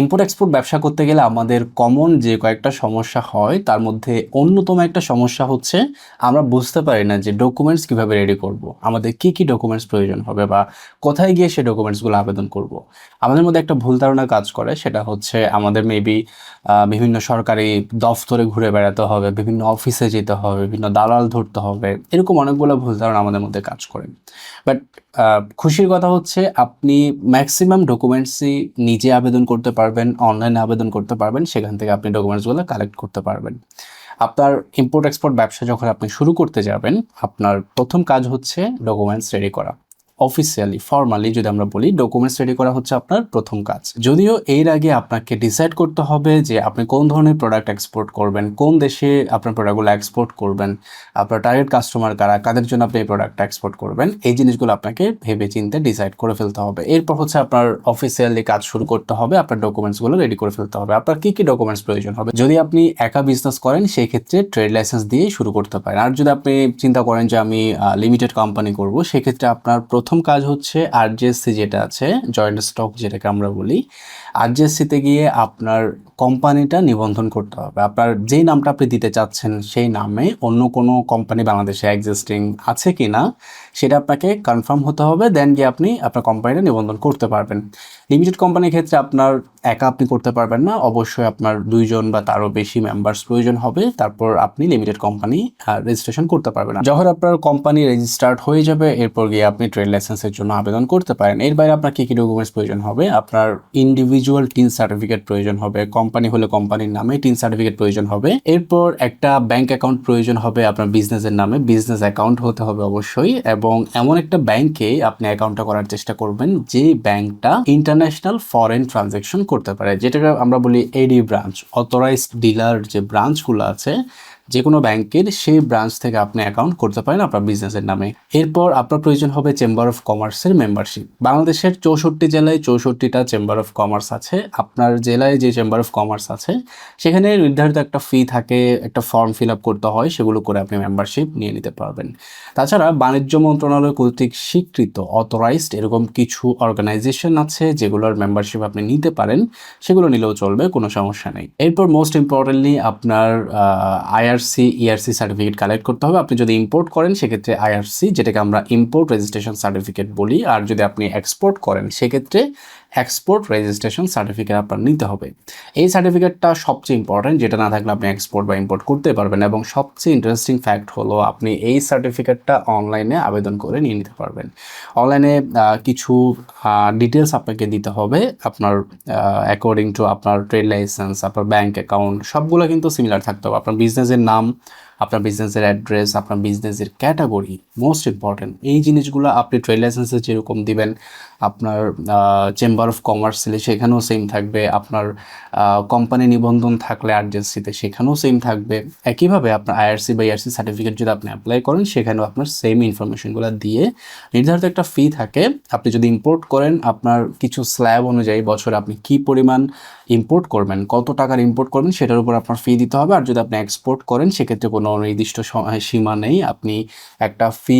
Import export ব্যবসা করতে গেলে আমাদের কমন যে কয়েকটা সমস্যা হয়, তার মধ্যে অন্যতম একটা সমস্যা হচ্ছে, আমরা বুঝতে পারি না যে ডকুমেন্টস কীভাবে রেডি করব, আমাদের কি কি ডকুমেন্টস প্রয়োজন হবে বা কোথায় গিয়ে সেই ডকুমেন্টসগুলো আবেদন করব। আমাদের মধ্যে একটা ভুল ধারণা কাজ করে, সেটা হচ্ছে আমাদের মেবি বিভিন্ন সরকারি দফতরে ঘুরে বেড়াতে হবে, বিভিন্ন অফিসে যেতে হবে, বিভিন্ন দালাল ধরতে হবে, এরকম অনেকগুলো ভুল ধারণা আমাদের মধ্যে কাজ করে। বাট খুশির কথা হচ্ছে আপনি ম্যাক্সিমাম ডকুমেন্টসই নিজে আবেদন করতে পারবেন অনলাইনে আবেদন করতে পারবেন, সেখান থেকে আপনি ডকুমেন্টসগুলো কালেক্ট করতে পারবেন। আপনার ইম্পোর্ট এক্সপোর্ট ব্যবসা যখন আপনি শুরু করতে যাবেন, আপনার প্রথম কাজ হচ্ছে ডকুমেন্টস রেডি করা। অফিসিয়ালি ফর্মালি যদি আমরা বলি ডকুমেন্টস রেডি করা হচ্ছে আপনার প্রথম কাজ। যদিও এর আগে আপনাকে ডিসাইড করতে হবে যে আপনি কোন ধরনের প্রোডাক্ট এক্সপোর্ট করবেন, কোন দেশে আপনার প্রোডাক্টগুলো এক্সপোর্ট করবেন, আপনার টার্গেট কাস্টমার কারা, কাদের জন্য আপনি এই প্রোডাক্টটা এক্সপোর্ট করবেন, এই জিনিসগুলো আপনাকে ভেবে চিন্তে ডিসাইড করে ফেলতে হবে। এরপর হচ্ছে আপনার অফিসিয়ালি কাজ শুরু করতে হবে, আপনার ডকুমেন্টসগুলো রেডি করে ফেলতে হবে। আপনার কী কী ডকুমেন্টস প্রয়োজন হবে? যদি আপনি একা বিজনেস করেন সেই ক্ষেত্রে ট্রেড লাইসেন্স দিয়ে শুরু করতে পারেন। আর যদি আপনি চিন্তা করেন যে আমি লিমিটেড কোম্পানি করব, সেক্ষেত্রে আপনার প্রথম কাজ হচ্ছে আরজিএসসি যেটা আছে জয়েন্ট স্টক যেটাকে আমরা বলি আরজিএসসিতে গিয়ে আপনার কোম্পানিটা নিবন্ধন করতে হবে। আপনার যেই নামটা আপনি দিতে চাচ্ছেন সেই নামে অন্য কোনো কোম্পানি বাংলাদেশে এক্সিস্টিং আছে কি না সেটা আপনাকে কনফার্ম হতে হবে দেন গিয়ে আপনি আপনার কোম্পানিটা নিবন্ধন করতে পারবেন। লিমিটেড কোম্পানির ক্ষেত্রে আপনার একা আপনি করতে পারবেন না, অবশ্যই আপনার দুইজন বা তারও বেশি মেম্বার্স প্রয়োজন হবে, তারপর আপনি লিমিটেড কোম্পানি রেজিস্ট্রেশন করতে পারবেন। যখন আপনার কোম্পানি রেজিস্টার্ড হয়ে যাবে, এরপর গিয়ে আপনি ট্রেড লাইসেন্সের জন্য আবেদন করতে পারেন। এর বাইরে আপনার কী কী ডকুমেন্টস প্রয়োজন হবে? আপনার ইন্ডিভিজুয়াল টিন সার্টিফিকেট প্রয়োজন হবে কোম্পানি হলে কোম্পানির নামে টিন সার্টিফিকেট প্রয়োজন হবে। এরপর একটা ব্যাংক অ্যাকাউন্ট প্রয়োজন হবে আপনার বিজনেসের নামে। বিজনেস অ্যাকাউন্ট হতে হবে অবশ্যই এবং এমন একটা ব্যাংকে আপনি অ্যাকাউন্টটা করার চেষ্টা করবেন, যে ব্যাংকটা ইন্টারন্যাশনাল ফরেন ট্রানজেকশন করতে পারে। যেটাকে আমরা বলি এডি ব্রাঞ্চ অথরাইজড ডিলার যে ব্রাঞ্চগুলো আছে যে কোনো ব্যাংকের সেই ব্রাঞ্চ থেকে আপনি অ্যাকাউন্ট করতে পারেন আপনার বিজনেসের নামে। এরপর আপনার প্রয়োজন হবে চেম্বার অফ কমার্সের মেম্বারশিপ বাংলাদেশের চৌষট্টি জেলায় চৌষট্টিটা চেম্বার অফ কমার্স আছে। আপনার জেলায় যে চেম্বার অফ কমার্স আছে, সেখানে নির্ধারিত একটা ফি থাকে, একটা ফর্ম ফিল আপ করতে হয়, সেগুলো করে আপনি মেম্বারশিপ নিয়ে নিতে পারবেন। তাছাড়া বাণিজ্য মন্ত্রণালয় কর্তৃক স্বীকৃত অথরাইজড এরকম কিছু অর্গানাইজেশন আছে যেগুলোর মেম্বারশিপ আপনি নিতে পারেন, সেগুলো নিলেও চলবে, কোনো সমস্যা নেই। এরপর মোস্ট ইম্পর্টেন্টলি আপনার আইআরসি ইআরসি সার্টিফিকেট কালেক্ট করতে হবে। আপনি যদি ইম্পোর্ট করেন, সেক্ষেত্রে আইআরসি যেটাকে আমরা ইম্পোর্ট রেজিস্ট্রেশন সার্টিফিকেট বলি, আর যদি আপনি এক্সপোর্ট করেন, সেক্ষেত্রে এক্সপোর্ট রেজিস্ট্রেশন সার্টিফিকেট আপনার নিতে হবে। এই সার্টিফিকেটটা সবচেয়ে ইম্পর্টেন্ট যেটা না থাকলে আপনি এক্সপোর্ট বা ইম্পোর্ট করতে পারবেন এবং সবচেয়ে ইন্টারেস্টিং ফ্যাক্ট হলো আপনি এই সার্টিফিকেটটা অনলাইনে আবেদন করে নিয়ে নিতে পারবেন। অনলাইনে কিছু ডিটেলস আপনাকে দিতে হবে। আপনার অ্যাকর্ডিং টু আপনার ট্রেড লাইসেন্স আপনার ব্যাঙ্ক অ্যাকাউন্ট সবগুলো কিন্তু সিমিলার থাকতে হবে। আপনার বিজনেসের নাম আপনার বিজনেসের অ্যাড্রেস আপনার বিজনেসের ক্যাটাগরি মোস্ট ইম্পর্টেন্ট এই জিনিসগুলো আপনি ট্রেড লাইসেন্সে যেরকম দিবেন, আপনার চেম্বার অফ কমার্স ছেলে সেখানেও সেম থাকবে, আপনার কোম্পানি নিবন্ধন থাকলে আরজেন্সিতে সেখানেও সেম থাকবে। একইভাবে আপনার আইআরসি বা ইআরসি সার্টিফিকেট যদি আপনি অ্যাপ্লাই করেন, সেখানেও আপনার সেম ইনফরমেশনগুলো দিয়ে নির্ধারিত একটা ফি থাকে। আপনি যদি ইম্পোর্ট করেন, আপনার কিছু স্ল্যাব অনুযায়ী বছরে আপনি কি পরিমাণ ইম্পোর্ট করবেন, কত টাকার ইম্পোর্ট করবেন, সেটার উপর আপনার ফি দিতে হবে। আর যদি আপনি এক্সপোর্ট করেন, সেক্ষেত্রে কোনো নির্দিষ্ট সীমা নেই। আপনি একটা ফি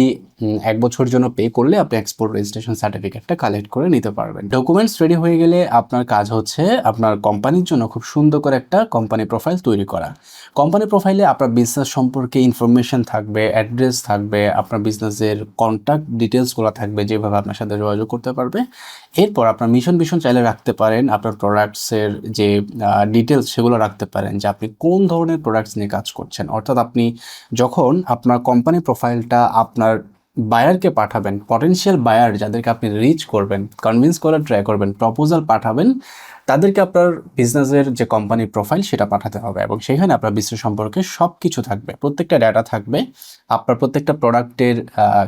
এক বছর জন্য পে করলে আপনি এক্সপোর্ট রেজিস্ট্রেশন সার্টিফিকেটটা কালেক্ট করে নিতে পারবেন। ডকুমেন্টস রেডি হয়ে গেলে আপনার কাজ হচ্ছে আপনার কোম্পানির জন্য খুব সুন্দর করে একটা কোম্পানি প্রোফাইল তৈরি করা। কোম্পানি প্রোফাইলে আপনার বিজনেস সম্পর্কে ইনফরমেশন থাকবে অ্যাড্রেস থাকবে, আপনার বিজনেসের কন্ট্যাক্ট ডিটেলসগুলো থাকবে, যেভাবে আপনার সাথে যোগাযোগ করতে পারবে। এরপর আপনার মিশন মিশন চাইলে রাখতে পারেন, আপনার প্রোডাক্টসের যে ডিটেলস সেগুলো রাখতে পারেন যে আপনি কোন ধরনের প্রোডাক্টস নিয়ে কাজ করছেন। অর্থাৎ আপনি যখন আপনার কোম্পানি প্রোফাইলটা আপনার বায়ারকে পাঠাবেন পটেন্সিয়াল বায়ার যাদেরকে আপনি রিচ করবেন কনভিন্স করার ট্রাই করবেন প্রপোজাল পাঠাবেন তাদেরকে আপনার বিজনেসের যে কোম্পানির প্রোফাইল সেটা পাঠাতে হবে এবং সেখানে আপনার বিজনেস সম্পর্কে সব কিছু থাকবে। প্রত্যেকটা ডাটা থাকবে, আপনার প্রত্যেকটা প্রোডাক্টের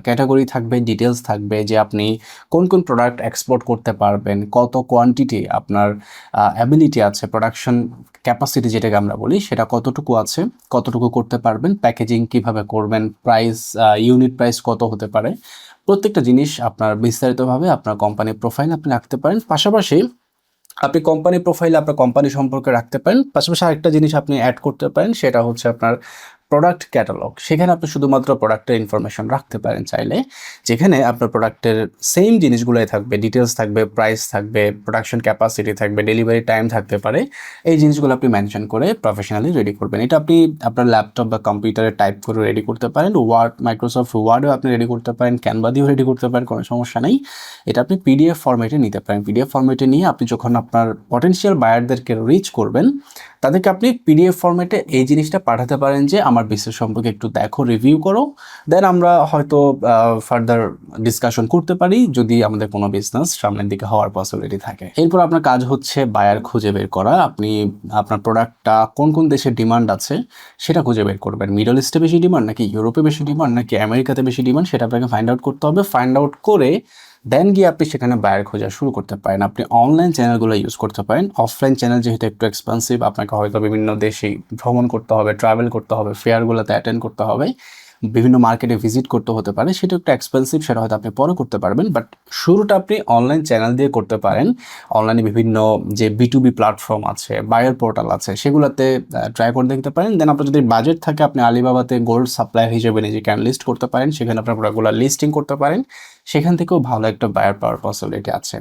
ক্যাটাগরি থাকবে ডিটেলস থাকবে যে আপনি কোন কোন প্রোডাক্ট এক্সপোর্ট করতে পারবেন, কত কোয়ান্টিটি আপনার অ্যাবিলিটি আছে প্রোডাকশন ক্যাপাসিটি যেটাকে আমরা বলি, সেটা কতটুকু আছে, কতটুকু করতে পারবেন প্যাকেজিং কীভাবে করবেন প্রাইস ইউনিট প্রাইস কত হতে পারে। প্রত্যেকটা জিনিস আপনার বিস্তারিতভাবে আপনার কোম্পানির প্রোফাইল আপনি রাখতে পারেন। পাশাপাশি আপনি কোম্পানি প্রোফাইলে আপনার কোম্পানি সম্পর্কে রাখতে পারেন। পাশাপাশি আরেকটা জিনিস আপনি অ্যাড করতে পারেন, সেটা হচ্ছে আপনার প্রোডাক্ট ক্যাটালগ সেখানে আপনি শুধুমাত্র প্রোডাক্টের ইনফরমেশন রাখতে পারেন চাইলে, যেখানে আপনার প্রোডাক্টের সেম জিনিসগুলোই থাকবে ডিটেলস থাকবে প্রাইস থাকবে প্রোডাকশন ক্যাপাসিটি থাকবে ডেলিভারি টাইম থাকতে পারে, এই জিনিসগুলো আপনি মেনশন করে প্রফেশনালি রেডি করবেন। এটা আপনি আপনার ল্যাপটপ বা কম্পিউটারে টাইপ করে রেডি করতে পারেন ওয়ার্ড মাইক্রোসফট ওয়ার্ডেও আপনি রেডি করতে পারেন ক্যানভা দিয়েও রেডি করতে পারেন, কোনো সমস্যা নেই। এটা আপনি পিডিএফ ফরম্যাটে নিতে পারেন। পিডিএফ ফরম্যাটে নিয়ে আপনি যখন আপনার পটেনশিয়াল বায়ারদেরকে রিচ করবেন তাদেরকে আপনি পিডিএফ ফরম্যাটে এই জিনিসটা পাঠাতে পারেন যে, আমার বিজনেস সম্পর্কে একটু দেখো রিভিউ করো। দেন আমরা হয়তো ফার্দার ডিসকাশন করতে পারি, যদি আমাদের কোনো বিজনেস সামনের দিকে হওয়ার পসিবিলিটি থাকে। এরপর আপনার কাজ হচ্ছে বায়ার খুঁজে বের করা। আপনি আপনার প্রোডাক্টটা কোন কোন দেশে ডিমান্ড আছে, সেটা খুঁজে বের করবেন। মিডল ইস্টে বেশি ডিমান্ড নাকি ইউরোপে বেশি ডিমান্ড নাকি আমেরিকাতে বেশি ডিমান্ড সেটা আপনাকে ফাইন্ড আউট করতে হবে। ফাইন্ড আউট করে দেন গিয়ে আপনি সেখানে বায়ার খোঁজা শুরু করতে পারেন। আপনি অনলাইন চ্যানেলগুলো ইউজ করতে পারেন। অফলাইন চ্যানেল যেহেতু একটু এক্সপেন্সিভ আপনাকে হয়তো বিভিন্ন দেশে ভ্রমণ করতে হবে ট্রাভেল করতে হবে ফেয়ারগুলোতে অ্যাটেন্ড করতে হবে, বিভিন্ন মার্কেটে ভিজিট করতে হতে পারে। সেটা একটু এক্সপেন্সিভ সেটা হয়তো আপনি পরে করতে পারবেন বাট শুরুটা আপনি অনলাইন চ্যানেল দিয়ে করতে পারেন। অনলাইনে বিভিন্ন যে বি টু বি প্ল্যাটফর্ম আছে বায়ার পোর্টাল আছে, সেগুলোতে ট্রাই করে দেখতে পারেন। দেন আপনার যদি বাজেট থাকে, আপনি আলিবাবাতে গোল্ড সাপ্লাই হিসেবে নিজেকে লিস্ট করতে পারেন। সেখানে আপনার প্রোডাক্টগুলো লিস্টিং করতে পারেন। সেখান থেকেও ভালো একটা বায়ার পাওয়ার পসিবিলিটি আছে।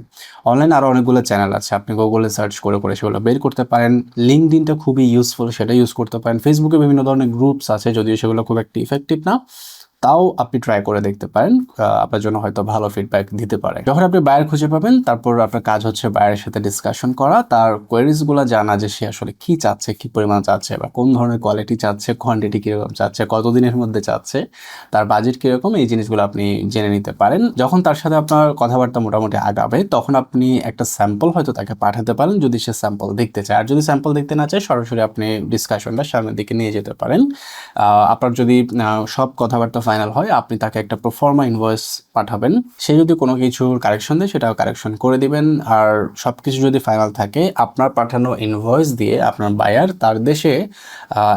অনলাইন আরও অনেকগুলো চ্যানেল আছে, আপনি গুগলে সার্চ করে করে সেগুলো বের করতে পারেন। লিঙ্কডিনটা খুবই ইউজফুল সেটা ইউজ করতে পারেন। ফেসবুকে বিভিন্ন ধরনের গ্রুপস আছে, যদিও সেগুলো খুব একটা ইফেক্টিভ না। তাও আপনি ট্রাই করে দেখতে পারেন। আপনার জন্য হয়তো ভালো ফিডব্যাক দিতে পারে। যখন আপনি বায়ার খুঁজে পাবেন, তারপর আপনার কাজ হচ্ছে বায়ারের সাথে ডিসকাশন করা, তার কোয়ারিজগুলো জানা যে সে আসলে কি চাচ্ছে, কি পরিমাণ চাচ্ছে, বা কোন ধরনের কোয়ালিটি চাচ্ছে কোয়ান্টিটি কীরকম চাচ্ছে, কতদিনের মধ্যে চাচ্ছে, তার বাজেট কীরকম, এই জিনিসগুলো আপনি জেনে নিতে পারেন। যখন তার সাথে আপনার কথাবার্তা মোটামুটি আগাবে, তখন আপনি একটা স্যাম্পল হয়তো তাকে পাঠাতে পারেন, যদি সে স্যাম্পল দেখতে চায়। আর যদি স্যাম্পল দেখতে না চায়, সরাসরি আপনি ডিসকাশনটা সামনের দিকে নিয়ে যেতে পারেন। আপনার যদি সব কথাবার্তা ফাইনাল হয়, আপনি তাকে একটা প্রফর্মা ইনভয়েস পাঠাবেন। সে যদি কোনো কিছুর কারেকশন দেয়, সেটাও কারেকশন করে দিবেন। আর সব কিছু যদি ফাইনাল থাকে, আপনার পাঠানো ইনভয়েস দিয়ে আপনার বায়ার তার দেশে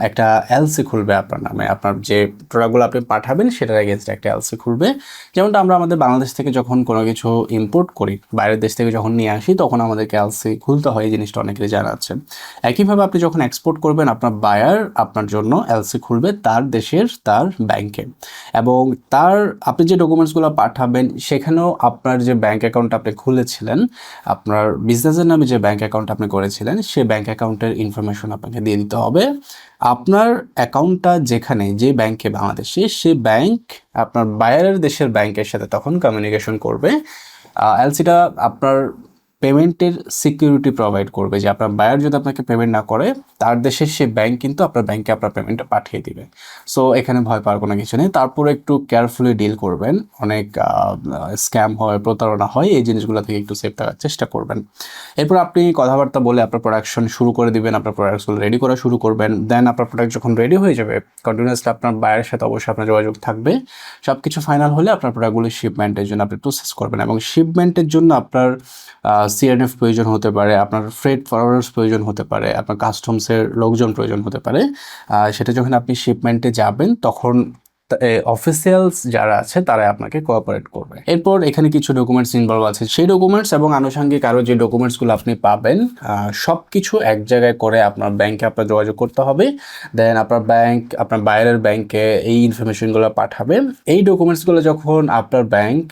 একটা এলসি খুলবে আপনার নামে। আপনার যে প্রোডাক্টগুলো আপনি পাঠাবেন, সেটার এগেনস্টে একটা এলসি খুলবে। যেমনটা আমরা আমাদের বাংলাদেশ থেকে যখন কোনো কিছু ইম্পোর্ট করি, বাইরের দেশ থেকে যখন নিয়ে আসি, তখন আমাদেরকে এলসি খুলতে হয়, এই জিনিসটা অনেকেরই জানা আছে। একইভাবে আপনি যখন এক্সপোর্ট করবেন, আপনার বায়ার আপনার জন্য এলসি খুলবে, তার দেশের, তার ব্যাংকে এবং তার, আপনি যে ডকুমেন্টসগুলো পাঠাবেন, সেখানেও আপনার যে ব্যাঙ্ক অ্যাকাউন্ট আপনি খুলেছিলেন, আপনার বিজনেসের নামে যে ব্যাঙ্ক অ্যাকাউন্ট আপনি করেছিলেন, সে ব্যাঙ্ক অ্যাকাউন্টের ইনফরমেশন আপনাকে দিয়ে দিতে হবে। আপনার অ্যাকাউন্টটা যেখানে, যে ব্যাংকে বাংলাদেশে, সে ব্যাংক আপনার বাইরের দেশের ব্যাংকের সাথে তখন কমিউনিকেশন করবে। এলসিটা আপনার পেমেন্টের সিকিউরিটি প্রোভাইড করবে যে আপনার বায়ার যদি আপনাকে পেমেন্ট না করে, তার দেশের সে ব্যাংক কিন্তু আপনার ব্যাংকে আপনার পেমেন্টটা পাঠিয়ে দিবে। সো এখানে ভয় পাওয়ার কোনো কিছু নেই। তারপরে একটু কেয়ারফুলি ডিল করবেন। অনেক স্ক্যাম হয়, প্রতারণা হয়, এই জিনিসগুলো থেকে একটু সেফ থাকার চেষ্টা করবেন। এরপর আপনি কথাবার্তা বলে আপনার প্রোডাকশন শুরু করে দিবেন, আপনার প্রোডাক্টসগুলো রেডি করা শুরু করবেন। দেন আপনার প্রোডাক্ট যখন রেডি হয়ে যাবে কন্টিনিউসলি আপনার বায়ারের সাথে অবশ্যই আপনার যোগাযোগ থাকবে। সব কিছু ফাইনাল হলে আপনার প্রোডাক্টগুলো শিপমেন্টের জন্য আপনি প্রসেস করবেন এবং শিপমেন্টের জন্য আপনার সিএনএফ প্রয়োজন হতে পারে, আপনার ফ্রেড ফরওয়ার্ডার্স প্রয়োজন হতে পারে, আপনার কাস্টমসের লোকজন প্রয়োজন হতে পারে সেটা যখন আপনি শিপমেন্টে যাবেন, তখন অফিসিয়ালস যারা আছে তারা আপনাকে কোঅপারেট করবে। এরপর এখানে কিছু ডকুমেন্টস ইনভলভ আছে। সেই ডকুমেন্টস এবং আনুষঙ্গিক আরও যে ডকুমেন্টসগুলো আপনি পাবেন সব কিছু এক জায়গায় করে আপনার ব্যাংকে আপনার যোগাযোগ করতে হবে। দেন আপনার ব্যাংক আপনার বাইরের ব্যাংকে এই ইনফরমেশনগুলো পাঠাবে। এই ডকুমেন্টসগুলো যখন আপনার ব্যাংক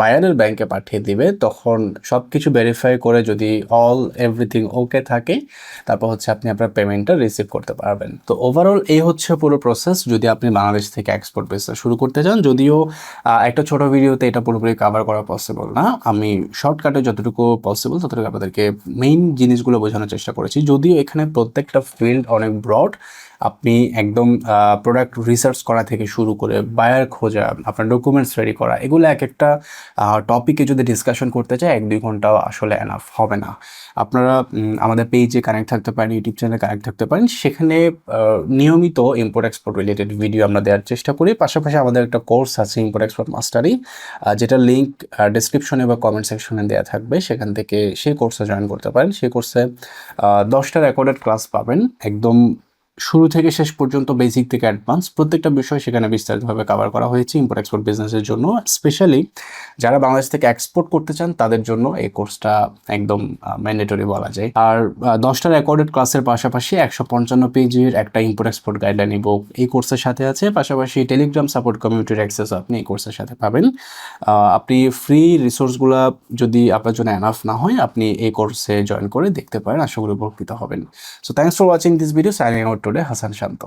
বায়ারের ব্যাংকে পাঠিয়ে দিবে, তখন সব কিছু ভেরিফাই করে যদি অল এভরিথিং ওকে থাকে, তারপর হচ্ছে আপনি আপনার পেমেন্টটা রিসিভ করতে পারবেন। তো ওভারঅল এই হচ্ছে পুরো প্রসেস যদি আপনি বাংলাদেশ থেকে এক্সপোর্ট বেসটা শুরু করতে চান, যদিও একটা ছোট ভিডিওতে এটা পুরোপুরি কাভার করা পসিবল না। আমি শর্টকাটে যতটুকু পসিবল ততটুকু আপনাদেরকে মেইন জিনিসগুলো বোঝানোর চেষ্টা করেছি। যদিও এখানে প্রত্যেকটা ফিল্ড অনেক ব্রড আপনি একদম প্রোডাক্ট রিসার্চ করা থেকে শুরু করে বায়ার খোঁজা, আপনার ডকুমেন্টস রেডি করা, এগুলো এক একটা টপিকে যদি ডিসকাশন করতে চাই এক দুই ঘন্টাও আসলে এনাফ হবে না। আপনারা আমাদের পেজে কানেক্ট থাকতে পারেন ইউটিউব চ্যানেলে কানেক্ট থাকতে পারেন, সেখানে নিয়মিত ইম্পোর্ট এক্সপোর্ট রিলেটেড ভিডিও আমরা দেওয়ার চেষ্টা করি। পাশাপাশি আমাদের একটা কোর্স আছে ইম্পোর্ট এক্সপোর্ট মাস্টারি যেটা লিঙ্ক ডিসক্রিপশনে বা কমেন্ট সেকশনে দেওয়া থাকবে। সেখান থেকে সেই কোর্সে জয়েন করতে পারেন। সেই কোর্সে দশটা রেকর্ডেড ক্লাস পাবেন। একদম শুরু থেকে শেষ পর্যন্ত বেসিক থেকে অ্যাডভান্স প্রত্যেকটা বিষয় সেখানে বিস্তারিতভাবে কভার করা হয়েছে ইম্পোর্ট এক্সপোর্ট বিজনেসের জন্য স্পেশালি যারা বাংলাদেশ থেকে এক্সপোর্ট করতে চান, তাদের জন্য এই কোর্সটা একদম ম্যান্ডেটরি বলা যায়। আর দশটা রেকর্ডেড ক্লাসের পাশাপাশি একশো পঞ্চান্ন পেজের একটা ইম্পোর্ট এক্সপোর্ট গাইডলাইন বুক এই কোর্সের সাথে আছে, পাশাপাশি টেলিগ্রাম সাপোর্ট কমিউনিটির অ্যাক্সেস আপনি এই কোর্সের সাথে পাবেন। আপনি ফ্রি রিসোর্সগুলো যদি আপনার জন্য এনাফ না হয়, আপনি এই কোর্সে জয়েন করে দেখতে পারেন। আশা করি উপকৃত হবেন। So thanks for watching this video signing out today Hasan Shanto.